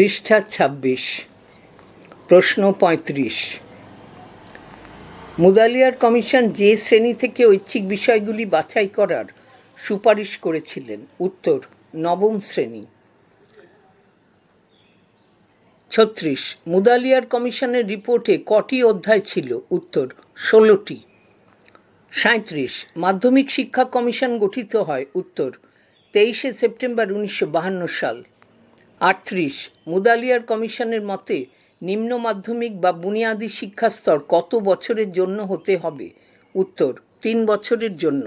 পৃষ্ঠা ছাব্বিশ, প্রশ্ন পঁয়ত্রিশ। মুদালিয়ার কমিশন যে শ্রেণি থেকে ঐচ্ছিক বিষয়গুলি বাছাই করার সুপারিশ করেছিলেন, উত্তর নবম শ্রেণি। ছত্রিশ, মুদালিয়ার কমিশনের রিপোর্টে কটি অধ্যায় ছিল? উত্তর ষোলোটি। সাঁত্রিশ মাধ্যমিক শিক্ষা কমিশন গঠিত হয়? উত্তর তেইশে সেপ্টেম্বর উনিশশো সাল। আটত্রিশ, মুদালিয়ার কমিশনের মতে নিম্ন মাধ্যমিক বা বুনিয়াদী শিক্ষাস্তর কত বছরের জন্য হতে হবে? উত্তর, তিন বছরের জন্য।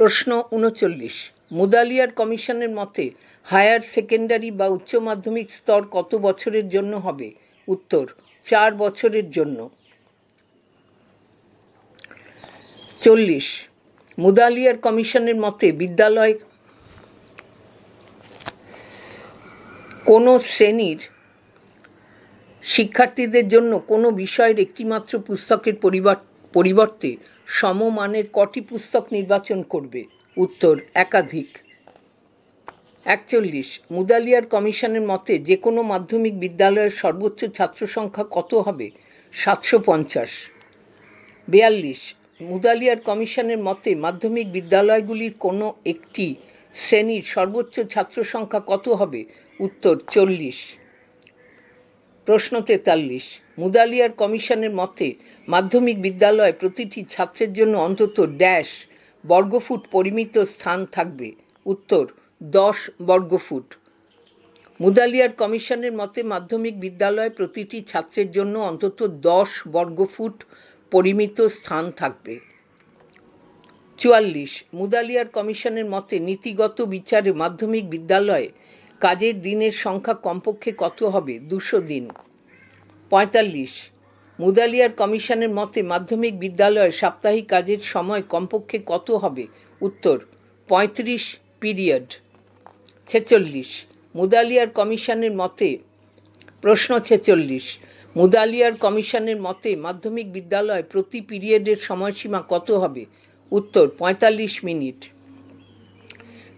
প্রশ্ন উনচল্লিশ, মুদালিয়ার কমিশনের মতে হায়ার সেকেন্ডারি বা উচ্চ মাধ্যমিক স্তর কত বছরের জন্য হবে? উত্তর, চার বছরের জন্য। চল্লিশ, মুদালিয়ার কমিশনের মতে বিদ্যালয় কোনো শ্রেণির শিক্ষার্থীদের জন্য কোনো বিষয়ের একটিমাত্র পুস্তকের পরিবার- পরিবর্তে সমমানের কটি পুস্তক নির্বাচন করবে? উত্তর, একাধিক। একচল্লিশ। মুদালিয়ার কমিশনের মতে যে কোনো মাধ্যমিক বিদ্যালয়ের সর্বোচ্চ ছাত্র সংখ্যা কত হবে? সাতশো পঞ্চাশ। বেয়াল্লিশ। মুদালিয়ার কমিশনের মতে মাধ্যমিক বিদ্যালয়গুলির কোনো একটি শ্রেণির সর্বোচ্চ ছাত্র সংখ্যা কত হবে? উত্তর চল্লিশ। প্রশ্ন তেতাল্লিশ। মুদালিয়ার কমিশনের মতে, মাধ্যমিক বিদ্যালয় প্রতিটি ছাত্রের জন্য অন্তত ড্যাশ বর্গফুট পরিমিত স্থান থাকবে। উত্তর, দশ বর্গফুট। মুদালিয়ার কমিশনের মতে, মাধ্যমিক বিদ্যালয় প্রতিটি ছাত্রের জন্য অন্তত দশ বর্গফুট পরিমিত স্থান থাকবে। চুয়াল্লিশ। মুদালিয়ার কমিশনের মতে নীতিগত বিচারে মাধ্যমিক বিদ্যালয়ে কাজের দিনের সংখ্যা কমপক্ষে কত হবে? দুশো দিন। পঁয়তাল্লিশ। মুদালিয়ার কমিশনের মতে মাধ্যমিক বিদ্যালয়ে সাপ্তাহিক কাজের সময় কমপক্ষে কত হবে? উত্তর, পঁয়ত্রিশ পিরিয়ড। ছেচল্লিশ। মুদালিয়ার কমিশনের মতে, প্রশ্ন ছেচল্লিশ। মুদালিয়ার কমিশনের মতে মাধ্যমিক বিদ্যালয় প্রতি পিরিয়ডের সময়সীমা কত হবে? উত্তর, পঁয়তাল্লিশ মিনিট।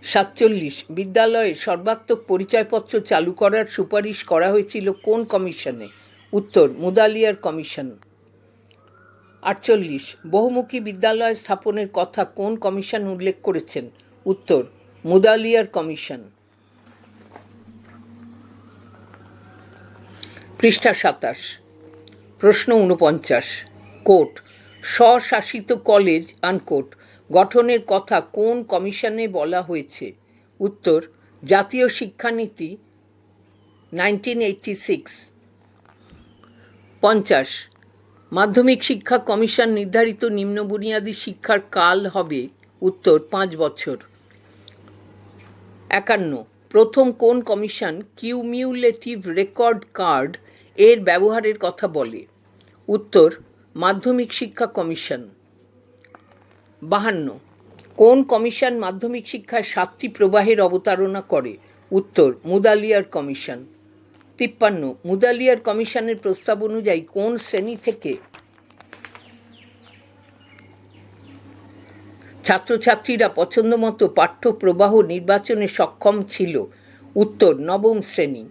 সাতচল্লিশ, বিদ্যালয়ে সর্বাত্মক পরিচয়পত্র চালু করার সুপারিশ করা হয়েছিল কোন কমিশনে? উত্তর, মুদালিয়ার কমিশন। আটচল্লিশ, বহুমুখী বিদ্যালয় স্থাপনের কথা কোন কমিশন উল্লেখ করেছেন? উত্তর, মুদালিয়ার কমিশন। পৃষ্ঠা সাতাশ। প্রশ্ন উনপঞ্চাশ কোট স্বশাসিত কলেজ আনকোট গঠনের কথা কোন কমিশনে বলা হয়েছে? উত্তর, জাতীয় শিক্ষানীতি নাইনটিন এইটটি সিক্স পঞ্চাশ, মাধ্যমিক শিক্ষা কমিশন নির্ধারিত নিম্ন বুনিয়াদী শিক্ষার কাল হবে, উত্তর, পাঁচ বছর। একান্ন, প্রথম কোন কমিশন কিউমিউলেটিভ রেকর্ড কার্ড এর ব্যবহারের কথা বলে? উত্তর মাধ্যমিক শিক্ষা কমিশন। বাহান্ন। কোন কমিশন মাধ্যমিক শিক্ষায় সাতটি প্রবাহের অবতারণা করে? উত্তর, মুদালিয়ার কমিশন। তিপ্পান্ন। মুদালিয়ার কমিশনের প্রস্তাব অনুযায়ী কোন শ্রেণি থেকে ছাত্রছাত্রীরা পছন্দমতো পাঠ্য প্রবাহ নির্বাচনে সক্ষম ছিল? উত্তর, নবম শ্রেণি।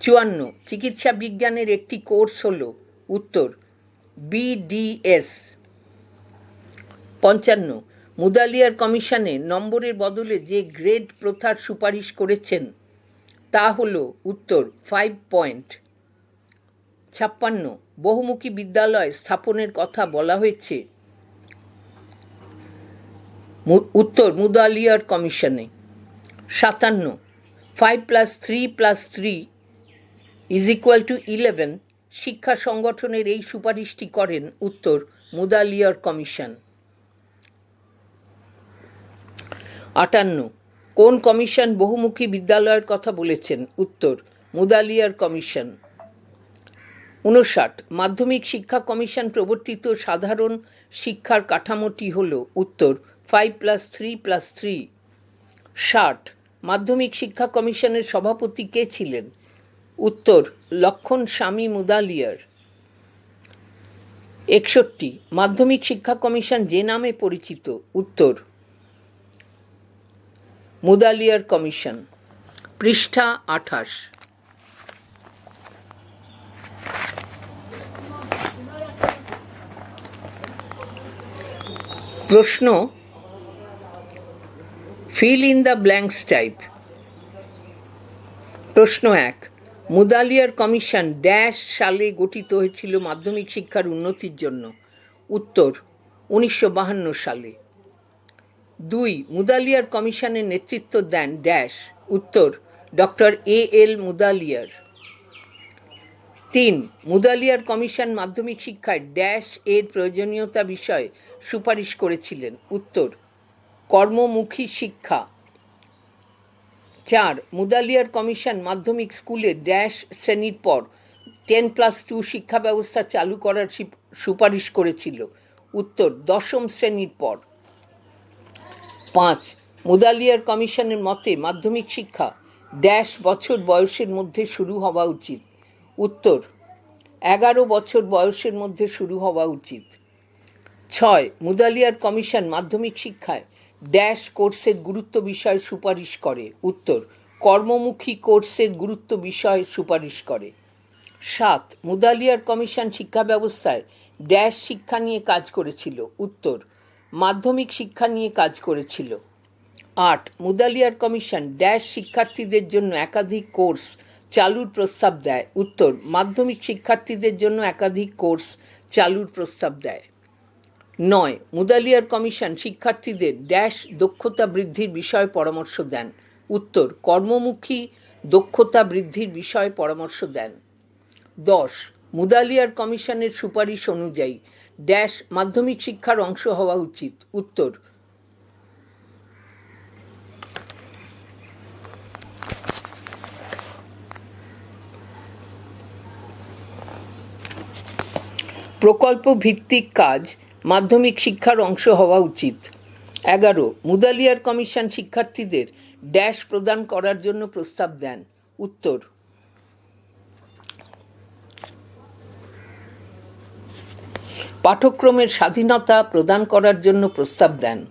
চুয়ান্ন। চিকিৎসা বিজ্ঞানের একটি কোর্স হল। উত্তর বিডিএস পঞ্চান্ন, মুদালিয়ার কমিশনে নম্বরের বদলে যে গ্রেড প্রথার সুপারিশ করেছেন, তা হল উত্তর ফাইভ পয়েন্ট ছাপ্পান্ন, বহুমুখী বিদ্যালয় স্থাপনের কথা বলা হয়েছে। উত্তর মুদালিয়ার কমিশনে সাতান্ন five plus three plus three is equal to eleven শিক্ষা সংগঠনের এই সুপারিশটি করেন উত্তর মুদালিয়ার কমিশন। আটান্ন, কোন কমিশন বহুমুখী বিদ্যালয়ের কথা বলেছেন? উত্তর মুদালিয়ার কমিশন। উনষাট মাধ্যমিক শিক্ষা কমিশন প্রবর্তিত সাধারণ শিক্ষার কাঠামোটি হল উত্তর five plus three plus three ষাট, মাধ্যমিক শিক্ষা কমিশনের সভাপতি কে ছিলেন? উত্তর, লক্ষণ স্বামী মুদালিয়ার। একষট্টি, মাধ্যমিক শিক্ষা কমিশন যে নামে পরিচিত, উত্তর। মুদালিয়ার কমিশন, পৃষ্ঠা আঠাশ। প্রশ্ন fill in the blanks type প্রশ্ন এক মুদালিয়ার কমিশন ড্যাশ সালে গঠিত হয়েছিল মাধ্যমিক শিক্ষার উন্নতির জন্য। উত্তর, উনিশশো সালে। দুই, মুদালিয়ার কমিশনের নেতৃত্ব দেন ড্যাশ। উত্তর, ডক্টর এ এল মুদালিয়ার। তিন, মুদালিয়ার কমিশন মাধ্যমিক শিক্ষায় ড্যাশ এর প্রয়োজনীয়তা বিষয়ে সুপারিশ করেছিলেন। উত্তর, কর্মমুখী শিক্ষা। চার, মুদালিয়ার কমিশন মাধ্যমিক স্কুলে ড্যাশ শ্রেণির পর টেন প্লাস টু শিক্ষা ব্যবস্থা চালু করার সিপ- সুপারিশ করেছিল। উত্তর, দশম শ্রেণির পর। পাঁচ, মুদালিয়ার কমিশনের মতে মাধ্যমিক শিক্ষা ড্যাশ বছর বয়সের মধ্যে শুরু হওয়া উচিত। উত্তর, এগারো বছর বয়সের মধ্যে শুরু হওয়া উচিত। ছয়, মুদালিয়ার কমিশন মাধ্যমিক শিক্ষায় ড্যাশ কোর্সের গুরুত্ব বিষয় সুপারিশ করে। উত্তর, কর্মমুখী কোর্সের গুরুত্ব বিষয় সুপারিশ করে। সাত, মুদালিয়ার কমিশন শিক্ষা ব্যবস্থায় ড্যাশ শিক্ষা নিয়ে কাজ করেছিল। উত্তর, মাধ্যমিক শিক্ষা নিয়ে কাজ করেছিল। আট, মুদালিয়ার কমিশন ড্যাশ শিক্ষার্থীদের জন্য একাধিক কোর্স চালুর প্রস্তাব দেয়। উত্তর, মাধ্যমিক শিক্ষার্থীদের জন্য একাধিক কোর্স চালুর প্রস্তাব দেয়। নয়, মুদালিয়ার কমিশন শিক্ষার্থীদের ড্যাশ দক্ষতা বৃদ্ধির বিষয়ে পরামর্শ দেন। উত্তর, কর্মমুখী দক্ষতা বৃদ্ধির বিষয়ে পরামর্শ দেন। দশ, মুদালিয়ার কমিশনের সুপারিশ অনুযায়ী ড্যাশ মাধ্যমিক শিক্ষার অংশ হওয়া উচিত। উত্তর প্রকল্প ভিত্তিক কাজ মাধ্যমিক শিক্ষার অংশ হওয়া উচিত। এগারো, মুদালিয়ার কমিশন শিক্ষার্থীদের ড্যাশ প্রদান করার জন্য প্রস্তাব দেন। উত্তর। পাঠ্যক্রমের স্বাধীনতা প্রদান করার জন্য প্রস্তাব দেন।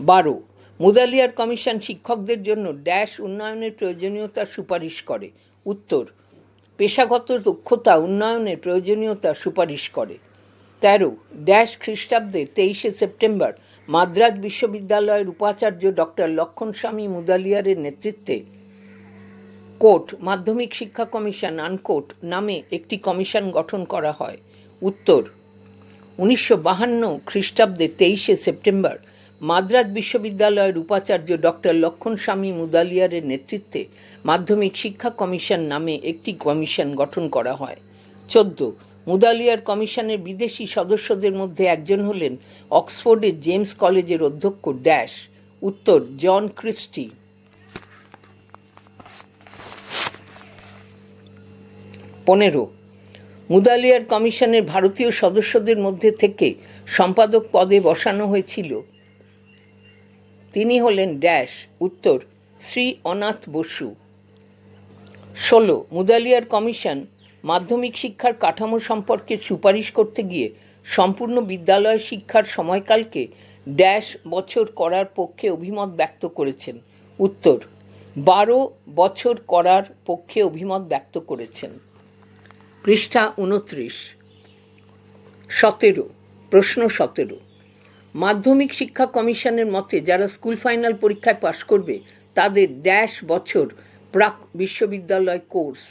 বারো, মুদালিয়ার কমিশন শিক্ষকদের জন্য ড্যাশ উন্নয়নের প্রয়োজনীয়তা সুপারিশ করে। উত্তর, পেশাগত দক্ষতা উন্নয়নের প্রয়োজনীয়তা সুপারিশ করে। তেরো, ড্যাশ খ্রিস্টাব্দের তেইশে সেপ্টেম্বর মাদ্রাজ বিশ্ববিদ্যালয়ের উপাচার্য ডক্টর লক্ষণস্বামী মুদালিয়ারের নেতৃত্বে কোর্ট, মাধ্যমিক শিক্ষা কমিশন আনকোট নামে একটি কমিশন গঠন করা হয়। উত্তর, উনিশশো বাহান্ন খ্রিস্টাব্দে তেইশে সেপ্টেম্বর মাদ্রাজ বিশ্ববিদ্যালয়ের উপাচার্য ডক্টর লক্ষণস্বামী মুদালিয়ারের নেতৃত্বে মাধ্যমিক শিক্ষা কমিশন নামে একটি কমিশন গঠন করা হয়। চোদ্দ মুদালিয়ার কমিশনের বিদেশি সদস্যদের মধ্যে একজন হলেন অক্সফোর্ডের জেমস কলেজের অধ্যক্ষ ড্যাশ, উত্তর জন ক্রিস্টি। পনেরো, মুদালিয়ার কমিশনের ভারতীয় সদস্যদের মধ্যে থেকে সম্পাদক পদে বসানো হয়েছিল। তিনি হলেন ড্যাশ, উত্তর শ্রী অনাথ বসু। ষোলো, মুদালিয়ার কমিশন মাধ্যমিক শিক্ষার কাঠামো সম্পর্কে সুপারিশ করতে গিয়ে সম্পূর্ণ বিদ্যালয় শিক্ষার সময়কালকে ড্যাশ বছর করার পক্ষে অভিমত ব্যক্ত করেছেন। উত্তর, বারো বছর করার পক্ষে অভিমত ব্যক্ত করেছেন। পৃষ্ঠা উনত্রিশ সতেরো, প্রশ্ন সতেরো। মাধ্যমিক শিক্ষা কমিশনের মতে যারা স্কুল ফাইনাল পরীক্ষায় পাশ করবে, তাদের ড্যাশ বছর প্রাক বিশ্ববিদ্যালয় কোর্স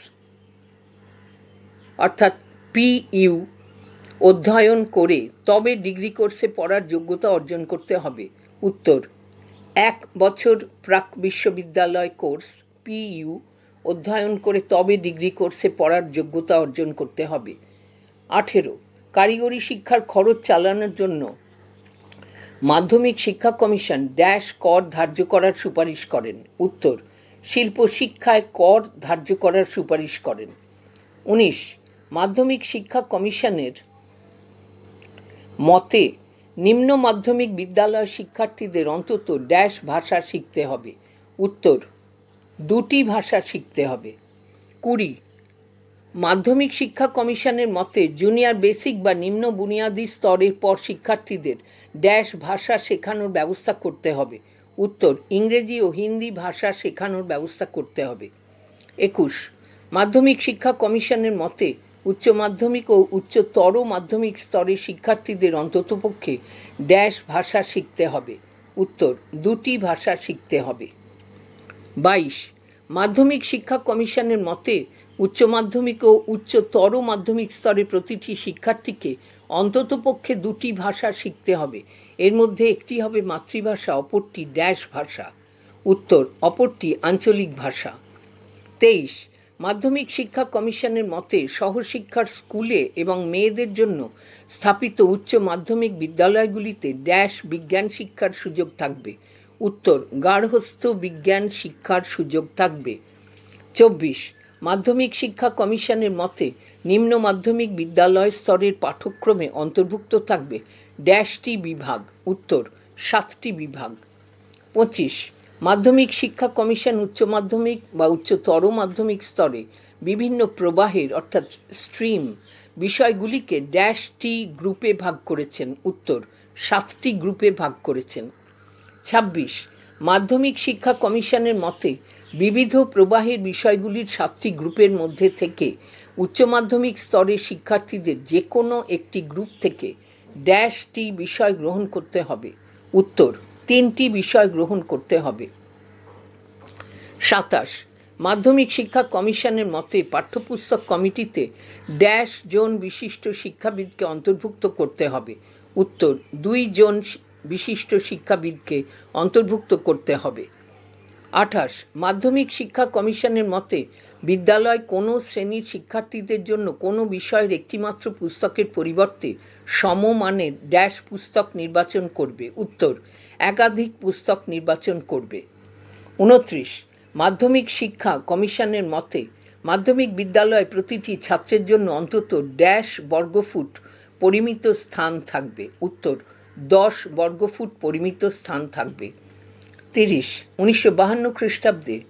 অর্থাৎ পিইউ অধ্যয়ন করে তবে ডিগ্রি কোর্সে পড়ার যোগ্যতা অর্জন করতে হবে। উত্তর, এক বছর প্রাক বিশ্ববিদ্যালয় কোর্স পিইউ অধ্যয়ন করে তবে ডিগ্রি কোর্সে পড়ার যোগ্যতা অর্জন করতে হবে। আঠেরো, কারিগরি শিক্ষার খরচ চালানোর জন্য মাধ্যমিক শিক্ষা কমিশন ড্যাশ কর ধার্য করার সুপারিশ করেন। উত্তর, শিল্প শিক্ষায় কর ধার্য করার সুপারিশ করেন। উনিশ মাধ্যমিক শিক্ষা কমিশনের মতে নিম্ন মাধ্যমিক বিদ্যালয় শিক্ষার্থীদের অন্তত ড্যাশ ভাষা শিখতে হবে। উত্তর, দুটি ভাষা শিখতে হবে। কুড়ি, মাধ্যমিক শিক্ষা কমিশনের মতে জুনিয়র বেসিক বা নিম্ন বুনিয়াদী স্তরের পর শিক্ষার্থীদের ড্যাশ ভাষা শেখানোর ব্যবস্থা করতে হবে। উত্তর, ইংরেজি ও হিন্দি ভাষা শেখানোর ব্যবস্থা করতে হবে। একুশ, মাধ্যমিক শিক্ষা কমিশনের মতে উচ্চ মাধ্যমিক ও উচ্চতর মাধ্যমিক স্তরে শিক্ষার্থীদের অন্ততপক্ষে ড্যাশ ভাষা শিখতে হবে। উত্তর, দুটি ভাষা শিখতে হবে। বাইশ, মাধ্যমিক শিক্ষা কমিশনের মতে উচ্চ মাধ্যমিক ও উচ্চতর মাধ্যমিক স্তরে প্রতিটি শিক্ষার্থীকে অন্ততপক্ষে দুটি ভাষা শিখতে হবে। এর মধ্যে একটি হবে মাতৃভাষা, অপরটি ড্যাশ ভাষা। উত্তর, অপরটি আঞ্চলিক ভাষা। তেইশ মাধ্যমিক শিক্ষা কমিশনের মতে সহশিক্ষার স্কুলে এবং মেয়েদের জন্য স্থাপিত উচ্চ মাধ্যমিক বিদ্যালয়গুলিতে ড্যাশ বিজ্ঞান শিক্ষার সুযোগ থাকবে। উত্তর, গার্হস্থ্য বিজ্ঞান শিক্ষার সুযোগ থাকবে। চব্বিশ, মাধ্যমিক শিক্ষা কমিশনের মতে নিম্ন মাধ্যমিক বিদ্যালয় স্তরের পাঠ্যক্রমে অন্তর্ভুক্ত থাকবে ড্যাশটি বিভাগ, উত্তর, সাতটি বিভাগ। পঁচিশ মাধ্যমিক শিক্ষা কমিশন উচ্চ মাধ্যমিক বা উচ্চতর মাধ্যমিক স্তরে বিভিন্ন প্রবাহের অর্থাৎ স্ট্রিম বিষয়গুলিকে ড্যাশ টি গ্রুপে ভাগ করেছেন। উত্তর, সাতটি গ্রুপে ভাগ করেছেন। ছাব্বিশ, মাধ্যমিক শিক্ষা কমিশনের মতে বিবিধ প্রবাহের বিষয়গুলির সাতটি গ্রুপের মধ্যে থেকে উচ্চ মাধ্যমিক স্তরের শিক্ষার্থীদের যে কোনো একটি গ্রুপ থেকে ড্যাশ টি বিষয় গ্রহণ করতে হবে। উত্তর তিনটি বিষয় গ্রহণ করতে হবে। সাতাশ, মাধ্যমিক শিক্ষা কমিশনের মতে পাঠ্যপুস্তক কমিটিতে ড্যাশ জোন বিশিষ্ট শিক্ষাবিদকে অন্তর্ভুক্ত করতে হবে। উত্তর, দুই জন বিশিষ্ট শিক্ষাবিদকে অন্তর্ভুক্ত করতে হবে। আঠাশ, মাধ্যমিক শিক্ষা কমিশনের মতে বিদ্যালয় কোনো শ্রেণির শিক্ষার্থীদের জন্য কোনো বিষয়ের একটিমাত্র পুস্তকের পরিবর্তে সমমানের ড্যাশ পুস্তক নির্বাচন করবে। উত্তর, একাধিক পুস্তক নির্বাচন করবে। উনত্রিশ, মাধ্যমিক শিক্ষা কমিশনের মতে মাধ্যমিক বিদ্যালয়ে প্রতিটি ছাত্রের জন্য অন্তত ড্যাশ বর্গফুট পরিমিত স্থান থাকবে। উত্তর, দশ বর্গফুট পরিমিত স্থান থাকবে। তিরিশ, উনিশশো বাহান্ন খ্রিস্টাব্দে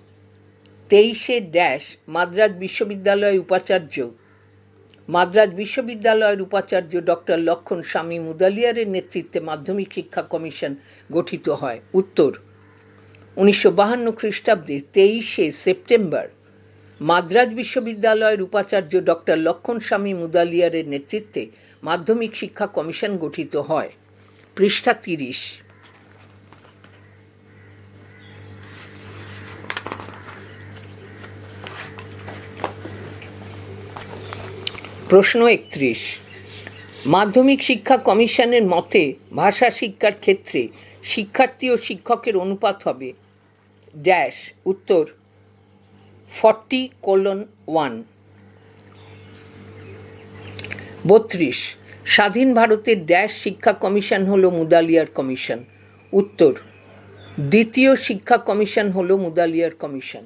তেইশে ড্যাশ, মাদ্রাজ বিশ্ববিদ্যালয়ের উপাচার্য। মাদ্রাজ বিশ্ববিদ্যালয়ের উপাচার্য ডক্টর লক্ষণ স্বামী মুদালিয়ারের নেতৃত্বে মাধ্যমিক শিক্ষা কমিশন গঠিত হয়। উত্তর, উনিশশো বাহান্ন খ্রিস্টাব্দে তেইশে সেপ্টেম্বর, মাদ্রাজ বিশ্ববিদ্যালয়ের উপাচার্য ডক্টর লক্ষণ স্বামী মুদালিয়ারের নেতৃত্বে মাধ্যমিক শিক্ষা কমিশন গঠিত হয়। পৃষ্ঠা তিরিশ। প্রশ্ন একত্রিশ। মাধ্যমিক শিক্ষা কমিশনের মতে ভাষা শিক্ষার ক্ষেত্রে শিক্ষার্থী ও শিক্ষকের অনুপাত হবে ড্যাশ, উত্তর ফর্টি কোলন ওয়ান। বত্রিশ, স্বাধীন ভারতের ড্যাশ শিক্ষা কমিশন হল মুদালিয়ার কমিশন। উত্তর, দ্বিতীয় শিক্ষা কমিশন হল মুদালিয়ার কমিশন।